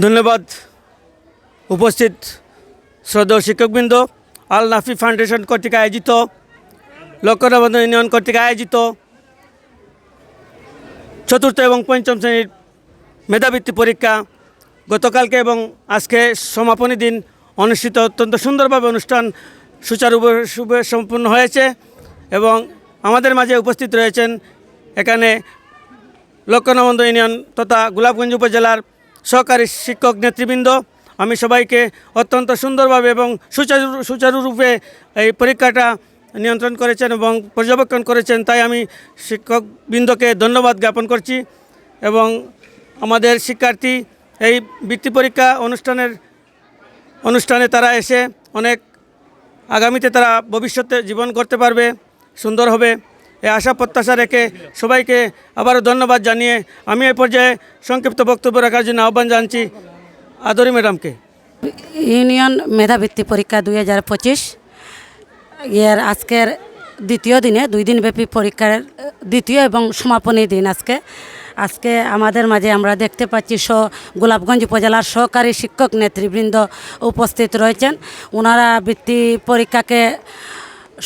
ধন্যবাদ। উপস্থিত শ্রদ্ধেয় শিক্ষকবৃন্দ, আল নাফি ফাউন্ডেশন কর্তৃক আয়োজিত লক্ষ্যনবন্ধ ইউনিয়ন কর্তৃক আয়োজিত, চতুর্থ এবং পঞ্চম শ্রেণির মেধাবৃত্তি পরীক্ষা গতকালকে এবং আজকে সমাপনী দিন অনুষ্ঠিত অত্যন্ত সুন্দরভাবে অনুষ্ঠান সুচারুভাবে সম্পূর্ণ হয়েছে এবং আমাদের মাঝে উপস্থিত রয়েছেন এখানে লক্ষ্যনবন্ধ ইউনিয়ন তথা গোলাপগঞ্জ উপজেলার সহকারী শিক্ষক নেতৃবৃন্দ, আমি সবাইকে অত্যন্ত সুন্দরভাবে এবং সুচারু, সুচারুরূপে এই পরীক্ষাটা নিয়ন্ত্রণ করেছেন এবং পর্যবেক্ষণ করেছেন, তাই আমি শিক্ষকবৃন্দকে ধন্যবাদ জ্ঞাপন করছি এবং আমাদের শিক্ষার্থী এই বৃত্তি পরীক্ষা অনুষ্ঠানের, অনুষ্ঠানে তারা এসে অনেক আগামীতে তারা ভবিষ্যতে জীবন করতে পারবে, সুন্দর হবে। এই আশা, প্রত্যাশা রেখে সবাইকে আবারও ধন্যবাদ জানিয়ে আমি এই পর্যায়ে সংক্ষিপ্ত বক্তব্য রাখার জন্য আহ্বান জানছি আদরি ম্যাডামকে। ইউনিয়ন মেধাবৃত্তি পরীক্ষা দুই হাজার পঁচিশ। এর আজকের দ্বিতীয় দিনে, দুই দিনব্যাপী পরীক্ষার, দ্বিতীয় এবং সমাপনী দিন আজকে। আজকে আমাদের মাঝে আমরা দেখতে পাচ্ছি স, গোলাপগঞ্জ উপজেলার সহকারী শিক্ষক নেতৃবৃন্দ উপস্থিত রয়েছেন। ওনারা বৃত্তি পরীক্ষাকে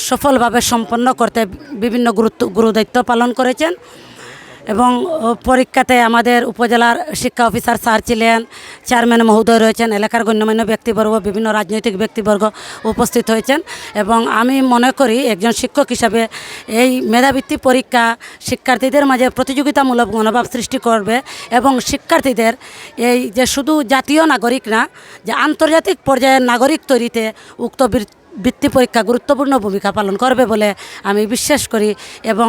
সফলভাবে সম্পন্ন করতে বিভিন্ন গুরুত্ব, গুরুদায়িত্ব পালন করেছেন এবং পরীক্ষাতে আমাদের উপজেলার শিক্ষা অফিসার স্যার ছিলেন, চেয়ারম্যান মহোদয় রয়েছেন, এলাকার গণ্যমান্য ব্যক্তিবর্গ, বিভিন্ন রাজনৈতিক ব্যক্তিবর্গ উপস্থিত হয়েছেন এবং আমি মনে করি একজন শিক্ষক হিসাবে এই মেধাবৃত্তি পরীক্ষা শিক্ষার্থীদের মাঝে প্রতিযোগিতামূলক মনোভাব সৃষ্টি করবে এবং শিক্ষার্থীদের এই যে শুধু জাতীয় নাগরিক না, যে আন্তর্জাতিক পর্যায়ের নাগরিক তৈরিতে উক্ত বৃত্তি পরীক্ষা গুরুত্বপূর্ণ ভূমিকা পালন করবে বলে আমি বিশ্বাস করি এবং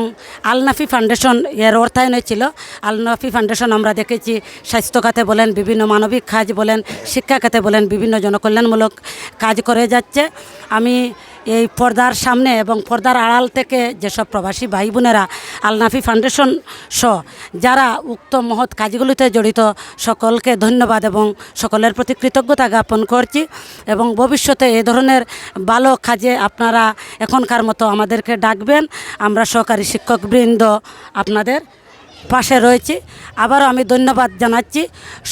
আলনাফি ফাউন্ডেশন এর অর্থায়ন ছিল আলনাফি ফাউন্ডেশন আমরা দেখেছি স্বাস্থ্য খাতে বলেন, বিভিন্ন মানবিক কাজ বলেন শিক্ষা খাতে বলেন, বিভিন্ন জনকল্যাণমূলক কাজ করে যাচ্ছে। আমি এই পর্দার সামনে এবং পর্দার আড়াল থেকে যেসব প্রবাসী ভাই বোনেরা আলনাফি ফাউন্ডেশন সহ যারা উক্ত মহৎ কাজগুলিতে জড়িত, সকলকে ধন্যবাদ এবং সকলের প্রতি কৃতজ্ঞতা জ্ঞাপন করছি এবং ভবিষ্যতে এ ধরনের ভালো কাজে আপনারা এখনকার মতো আমাদেরকে ডাকবেন। আমরা সহকারী শিক্ষকবৃন্দ আপনাদের পাশে রয়েছি। আবারও আমি ধন্যবাদ জানাচ্ছি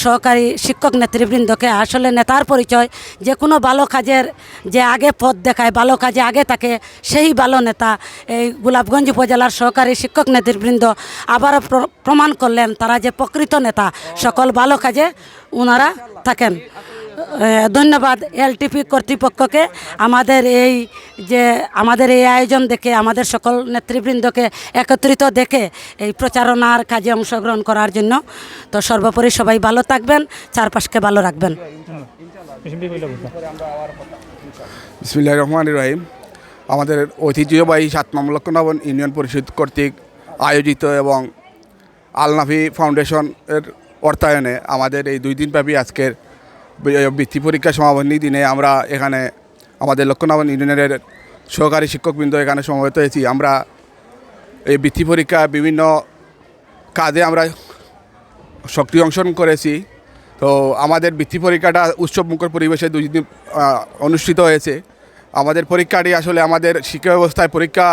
সহকারী শিক্ষক নেতৃবৃন্দকে। আসলে নেতার পরিচয়, যে কোনো ভালো কাজের যে আগে পথ দেখায়, ভালো কাজে আগে থাকে, সেই ভালো নেতা এই গোলাপগঞ্জ উপজেলার সহকারী শিক্ষক নেতৃবৃন্দ আবারও প্রমাণ করলেন, তারা যে প্রকৃত নেতা, সকল ভালো কাজে ওনারা থাকেন। ধন্যবাদ এলটিপি কর্তৃপক্ষকে। আমাদের এই যে, আমাদের এই আয়োজন দেখে, আমাদের সকল নেতৃবৃন্দকে একত্রিত দেখে এই প্রচারণার কাজে অংশগ্রহণ করার জন্য। তো সর্বোপরি সবাই ভালো থাকবেন, চারপাশকে ভালো রাখবেন। বিসমিল্লাহ রহমান রহিম। আমাদের ঐতিহ্যবাহী সাত মামলক্ষণাবন ইউনিয়ন পরিষদ কর্তৃক আয়োজিত এবং আলনাফি ফাউন্ডেশনের অর্থায়নে আমাদের এই দুই দিনব্যাপী আজকের বৃত্তি পরীক্ষা সমাপনী দিনে আমরা এখানে আমাদের লক্ষ্যনাবন ইউনিয়নের সহকারী শিক্ষকবৃন্দ এখানে সমবেত হয়েছি। আমরা এই বৃত্তি পরীক্ষা বিভিন্ন কাজে আমরা সক্রিয় অংশগ্রহণ করেছি। তো আমাদের বৃত্তি পরীক্ষাটা উৎসবমুখর পরিবেশে দুই দিন অনুষ্ঠিত হয়েছে। আমাদের পরীক্ষাটি আসলে আমাদের শিক্ষা ব্যবস্থায় পরীক্ষা,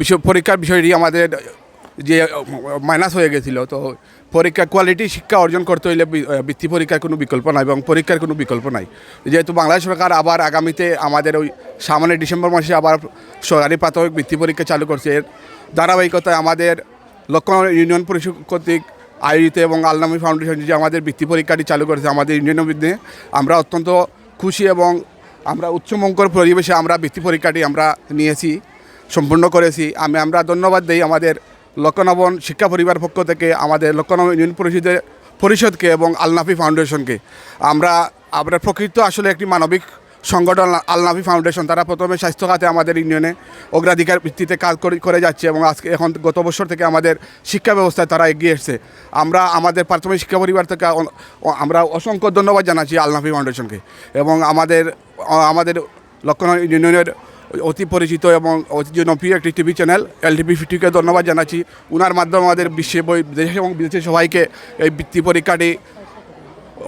বিষয়, পরীক্ষার বিষয়টি আমাদের যে মাইনাস হয়ে গেছিল। তো পরীক্ষা কোয়ালিটি শিক্ষা অর্জন করতে হইলে বৃত্তি পরীক্ষার কোনো বিকল্প নাই এবং পরীক্ষার কোনো বিকল্প নাই। যেহেতু বাংলাদেশ সরকার আবার আগামীতে আমাদের ওই সামনে ডিসেম্বর মাসে আবার সরকারি প্রাথমিক বৃত্তি পরীক্ষা চালু করছে। এর ধারাবাহিকতায় আমাদের লক্ষ্য ইউনিয়ন পরিষদ কর্তৃক আয়োজিত এবং আলনামি ফাউন্ডেশন যে আমাদের বৃত্তি পরীক্ষাটি চালু করেছে আমাদের ইউনিয়নের মধ্যে আমরা অত্যন্ত খুশি এবং আমরা উচ্চমঙ্কর পরিবেশে আমরা বৃত্তি পরীক্ষাটি আমরা নিয়েছি, সম্পূর্ণ করেছি। আমি, আমরা ধন্যবাদ দিই আমাদের লক্ষ্যনবন শিক্ষা পরিবার পক্ষ থেকে আমাদের লক্ষ্যনবন ইউনিয়ন পরিষদের পরিষদকে এবং আলনাফি ফাউন্ডেশনকে। আমরা আমরা প্রকৃত আসলে একটি মানবিক সংগঠন আলনাফি ফাউন্ডেশন। তারা প্রথমে স্বাস্থ্য খাতে আমাদের ইউনিয়নে অগ্রাধিকার ভিত্তিতে কাজ করে- যাচ্ছে এবং আজকে এখন গত বছর থেকে আমাদের শিক্ষা ব্যবস্থায় তারা এগিয়ে এসছে। আমরা, আমাদের প্রাথমিক শিক্ষা পরিবার থেকে আমরা অসংখ্য ধন্যবাদ জানাচ্ছি আলনাফি ফাউন্ডেশনকে এবং আমাদের আমাদের লক্ষ্মণ ইউনিয়নের অতি পরিচিত এবং অতি জনপ্রিয় একটি টিভি চ্যানেল, এলটিভি ফিফটিকে ধন্যবাদ জানাচ্ছি। ওনার মাধ্যমে আমাদের বিশ্বে বই, দেশ এবং বিদেশে সবাইকে এই বৃত্তি পরীক্ষাটি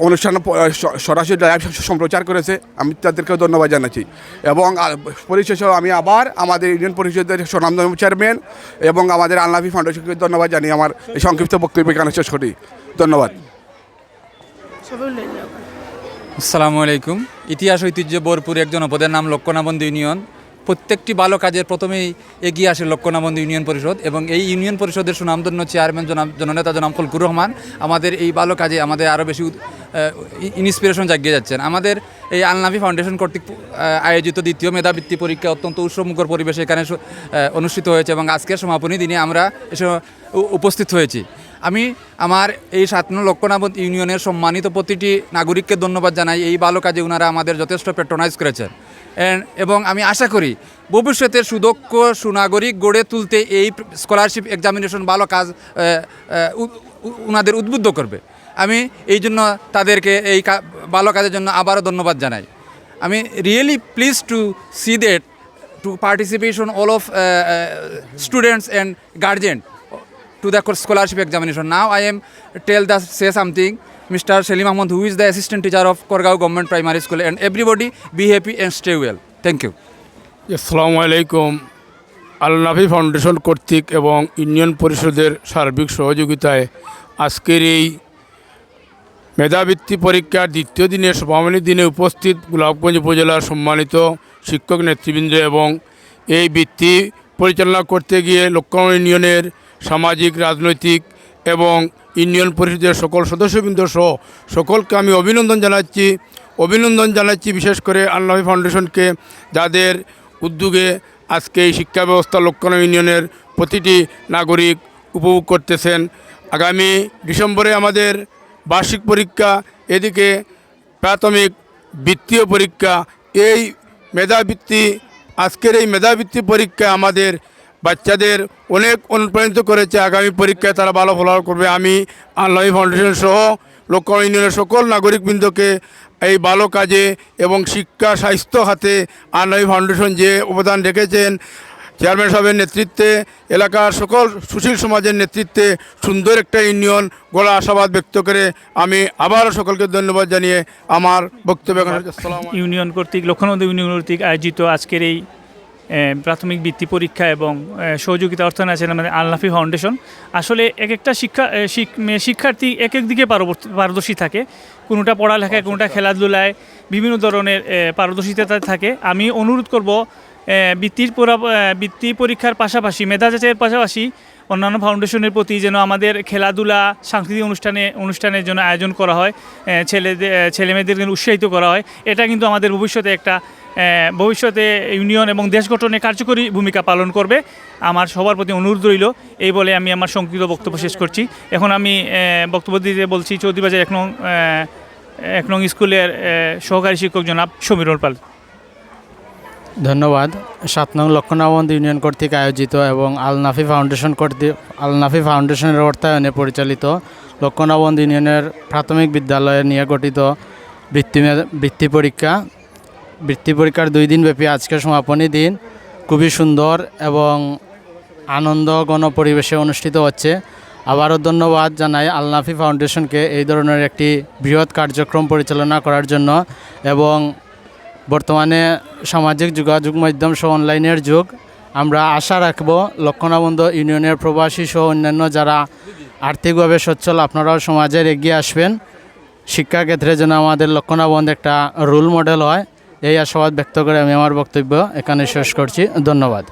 অনুষ্ঠান সরাসরি লাইভ সম্প্রচার করেছে। আমি তাদেরকেও ধন্যবাদ জানাচ্ছি। এবং পরিশেষে আমি আবার আমাদের ইউনিয়ন পরিষদের স্বনামধন্য চেয়ারম্যান এবং আমাদের আল্লাফি ফাউন্ডেশনকে ধন্যবাদ জানিয়ে আমার এই সংক্ষিপ্ত বক্তব্য এখানে শেষ করি। ধন্যবাদ। আসসালামু আলাইকুম। ইতিহাস ঐতিহ্য বোরপুর এক জনপদের নাম লক্ষ্যণাবন্ধ ইউনিয়ন। প্রত্যেকটি ভালো কাজের প্রথমেই এগিয়ে আসে লক্ষ্যণাবন্ধ ইউনিয়ন পরিষদ এবং এই ইউনিয়ন পরিষদের সুনামধন্য চেয়ারম্যান জননেতা জনাব ফলকুর রহমান আমাদের এই ভালো কাজে আমাদের আরও বেশি ইন্সপিরেশন জাগিয়ে যাচ্ছেন। আমাদের এই আলনাফি ফাউন্ডেশন কর্তৃক আয়োজিত দ্বিতীয় মেধাবৃত্তি পরীক্ষা অত্যন্ত উৎসবমুখর পরিবেশে এখানে অনুষ্ঠিত হয়েছে এবং আজকের সমাপনী দিনে আমরা উপস্থিত হয়েছি। আমি আমার এই সাতন লক্ষ্যণাবদ ইউনিয়নের সম্মানিত প্রতিটি নাগরিককে ধন্যবাদ জানাই। এই ভালো কাজে ওনারা আমাদের যথেষ্ট প্যাট্রোনাইজ করেছেন। এবং আমি আশা করি ভবিষ্যতে সুদক্ষ সুনাগরিক গড়ে তুলতে এই স্কলারশিপ এক্সামিনেশন ভালো কাজ ওনাদের উদ্বুদ্ধ করবে। আমি এই জন্য তাদেরকে এই ভালো কাজের জন্য আবারও ধন্যবাদ জানাই। আমি really pleased to see that to participation all of students and guardian to the scholarship examination. Now I am tell the say something. Mr. Salim Ahmad, who is the assistant teacher of Korgao Government Primary School, and everybody be happy and stay well. Thank you. আসসালামু আলাইকুম আলনাফি foundation কর্তৃক এবং union পরিষদের সার্বিক সহযোগিতায় আজকের এই মেধাবৃত্তি পরীক্ষার দ্বিতীয় দিনের সমাপনী দিনে উপস্থিত গোলাপগঞ্জ উপজেলার সম্মানিত শিক্ষক নেতৃবৃন্দ এবং এই বৃত্তি পরিচালনা করতে গিয়ে লক্ষ্য ইউনিয়নের সামাজিক, রাজনৈতিক এবং ইউনিয়ন পরিষদের সকল সদস্যবৃন্দ সহ সকলকে আমি অভিনন্দন জানাচ্ছি। অভিনন্দন জানাচ্ছি বিশেষ করে আল্লাহী ফাউন্ডেশনকে, যাদের উদ্যোগে আজকে এই শিক্ষা ব্যবস্থা লক্ষণ ইউনিয়নের প্রতিটি নাগরিক উপভোগ করতেছেন। আগামী ডিসেম্বরে আমাদের বার্ষিক পরীক্ষা, এদিকে প্রাথমিক বৃত্তীয় পরীক্ষা, এই মেধাবৃত্তি, আজকের এই মেধাবৃত্তি পরীক্ষা আমাদের বাচ্চাদের অনেক অনুপ্রাণিত করেছে আগামী পরীক্ষায় তারা ভালো ফলাফল করবে আমি আল্লাহ ফাউন্ডেশন সহ লক্ষ্য ইউনিয়নের সকল নাগরিকবৃন্দকে এই ভালো কাজে এবং শিক্ষা, স্বাস্থ্য খাতে আল্লাহ ফাউন্ডেশন যে অবদান রেখেছেন, চেয়ারম্যান সাহেবের নেতৃত্বে, এলাকার সকল সুশীল সমাজের নেতৃত্বে সুন্দর একটা ইউনিয়ন গোলা আশাবাদ ব্যক্ত করে আমি আবারও সকলকে ধন্যবাদ জানিয়ে আমার বক্তব্য। ইউনিয়ন কর্তৃক, লক্ষ্মণন্দ ইউনিয়ন কর্তৃক আয়োজিত আজকের এই প্রাথমিক বৃত্তি পরীক্ষা এবং সহযোগিতা অর্থায়ন আছেন আমাদের আলনাফি ফাউন্ডেশন। আসলে এক একটা শিক্ষা এ, শিক- মে- শিক্ষার্থী এক এক দিকে পারদর্শী থাকে। কোনোটা পড়ালেখায় কোনোটা খেলাধুলায় বিভিন্ন ধরনের পারদর্শিতা থাকে। আমি অনুরোধ করব বৃত্তির বৃত্তি পরীক্ষার পাশাপাশি মেধা যাচাইয়ের পাশাপাশি অন্যান্য ফাউন্ডেশনের প্রতি যেন আমাদের খেলাধুলা সাংস্কৃতিক অনুষ্ঠানে অনুষ্ঠানের জন্য আয়োজন করা হয় ছেলেদের ছেলেমেয়েদের উৎসাহিত করা হয়। এটা কিন্তু আমাদের ভবিষ্যতে একটা ভবিষ্যতে ইউনিয়ন এবং দেশ গঠনে কার্যকরী ভূমিকা পালন করবে। আমার সবার প্রতি অনুরোধ রইল, এই বলে আমি আমার সংক্ষিপ্ত বক্তব্য শেষ করছি। এখন আমি বক্তব্য দিতে বলছি চৌধুরীবাজার এক নং এক নং স্কুলের সহকারী শিক্ষক জনাব সমীরুল পাল। ধন্যবাদ। সাত নং লক্ষণাবন্ধ ইউনিয়ন কর্তৃক আয়োজিত এবং আলনাফি ফাউন্ডেশন কর্তৃক আলনাফি ফাউন্ডেশনের অর্থায়নে পরিচালিত লক্ষণাবন্ধ ইউনিয়নের প্রাথমিক বিদ্যালয়ে নিয়ে গঠিত বৃত্তি বৃত্তি পরীক্ষা বৃত্তি পরীক্ষার দুই দিন ব্যাপী আজকে সমাপনী দিন। খুবই সুন্দর এবং আনন্দ গণ পরিবেশে অনুষ্ঠিত হচ্ছে। আবারও ধন্যবাদ জানাই আলনাফি ফাউন্ডেশনকে এই ধরনের একটি বৃহৎ কার্যক্রম পরিচালনা করার জন্য এবং বর্তমানে সামাজিক যোগাযোগ মাধ্যম সহ অনলাইনের যুগ। আমরা আশা রাখব লক্ষণাবন্ধ ইউনিয়নের প্রবাসী সহ অন্যান্য যারা আর্থিকভাবে সচ্ছল, আপনারাও সমাজের এগিয়ে আসবেন। শিক্ষাক্ষেত্রে যেন আমাদের লক্ষণাবন্ধ একটা রোল মডেল হয়। এই আশাবাদ ব্যক্ত করে আমি আমার বক্তব্য এখানে শেষ করছি। ধন্যবাদ।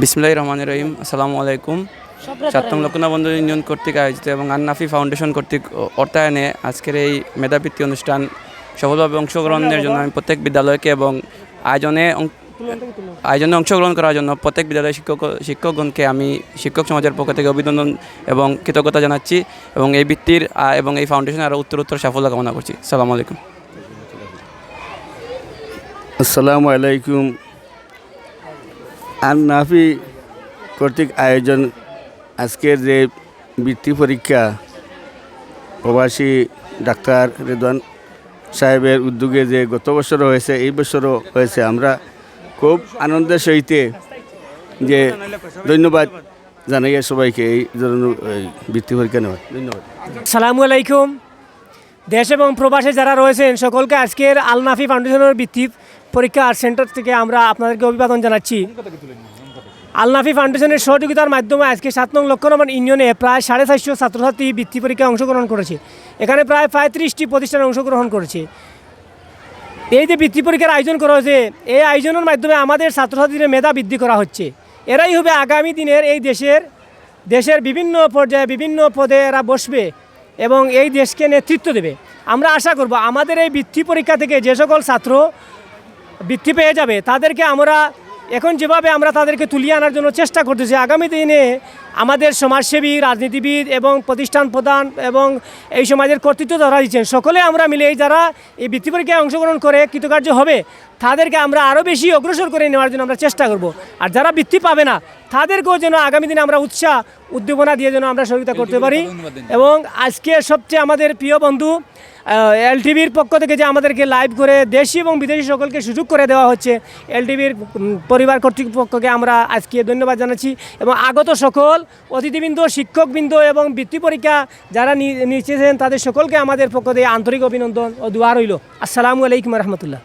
বিসমুল্লাহ রহমান রহিম। আসসালামু আলাইকুম। সাতম লক্ষণাবন্ধু ইউনিয়ন কর্তৃক আয়োজিত এবং আন্নাফি ফাউন্ডেশন কর্তৃক অর্থায়নে আজকের এই মেধাবৃত্তি অনুষ্ঠান সফলভাবে অংশগ্রহণের জন্য আমি প্রত্যেক বিদ্যালয়কে এবং আয়োজনে আয়োজনে অংশগ্রহণ করার জন্য প্রত্যেক বিদ্যালয়ের শিক্ষক, শিক্ষকগণকে আমি শিক্ষক সমাজের পক্ষ থেকে অভিনন্দন এবং কৃতজ্ঞতা জানাচ্ছি এবং এই বৃত্তির এবং এই ফাউন্ডেশনের আরও উত্তর উত্তর সাফল্য কামনা করছি। সালামু আলাইকুম। আসসালামু আলাইকুম। আর নাফি কর্তৃক আয়োজন আজকের যে বৃত্তি পরীক্ষা, প্রবাসী ডাক্তার রেদওয়ান সাহেবের উদ্যোগে যে গত বছরও হয়েছে, এই বছরও হয়েছে, আমরা খুব আনন্দের সহিতে যে ধন্যবাদ জানাই সবাইকে এই ধরনের বৃত্তি পরীক্ষা নেওয়ার। ধন্যবাদ। সালামু আলাইকুম। দেশ এবং প্রবাসে যারা রয়েছেন, সকলকে আজকের আলনাফি ফাউন্ডেশনের বৃত্তি পরীক্ষা সেন্টার থেকে আমরা আপনাদেরকে অভিবাদন জানাচ্ছি। আলনাফি ফাউন্ডেশনের সহযোগিতার মাধ্যমে আজকে সাত নং লক্ষ নম্বর ইউনিয়নে প্রায় সাড়ে চারশো ছাত্রছাত্রী বৃত্তি পরীক্ষায় অংশগ্রহণ করেছে। এখানে প্রায় পঁয়ত্রিশটি প্রতিষ্ঠান অংশগ্রহণ করেছে। এই যে বৃত্তি পরীক্ষার আয়োজন করা হয়েছে, এই আয়োজনের মাধ্যমে আমাদের ছাত্রছাত্রীদের মেধা বৃদ্ধি করা হচ্ছে। এরাই হবে আগামী দিনের এই দেশের দেশের বিভিন্ন পর্যায়ে বিভিন্ন পদে এরা বসবে এবং এই দেশকে নেতৃত্ব দেবে। আমরা আশা করব আমাদের এই বৃত্তি পরীক্ষা থেকে যে সকল ছাত্র বৃত্তি পেয়ে যাবে তাদেরকে আমরা এখন যেভাবে আমরা তাদেরকে তুলিয়ে আনার জন্য চেষ্টা করতেছি আগামী দিনে আমাদের সমাজসেবী রাজনীতিবিদ এবং প্রতিষ্ঠান প্রধান এবং এই সমাজের কর্তৃত্ব যারা দিচ্ছেন সকলে আমরা মিলে এই যারা এই বৃত্তি পরীক্ষায় অংশগ্রহণ করে কৃতকার্য হবে তাদেরকে আমরা আরও বেশি অগ্রসর করে নেওয়ার জন্য আমরা চেষ্টা করব। আর যারা বৃত্তি পাবে না তাদেরকেও যেন আগামী দিনে আমরা উৎসাহ উদ্দীপনা দিয়ে যেন আমরা সহযোগিতা করতে পারি। এবং আজকে সবচেয়ে আমাদের প্রিয় বন্ধু এলটিভির পক্ষ থেকে যে আমাদেরকে লাইভ করে দেশি এবং বিদেশি সকলকে সুযোগ করে দেওয়া হচ্ছে, এলটিভির পরিবার কর্তৃপক্ষকে আমরা আজকে ধন্যবাদ জানাচ্ছি এবং আগত সকল অতিথিবৃন্দ, শিক্ষকবৃন্দ এবং বৃত্তি পরীক্ষা যারা নিয়েছেন, তাদের সকলকে আমাদের পক্ষ থেকে আন্তরিক অভিনন্দন ও দোয়া রইল। আসসালামু আলাইকুম রহমতুল্লাহ।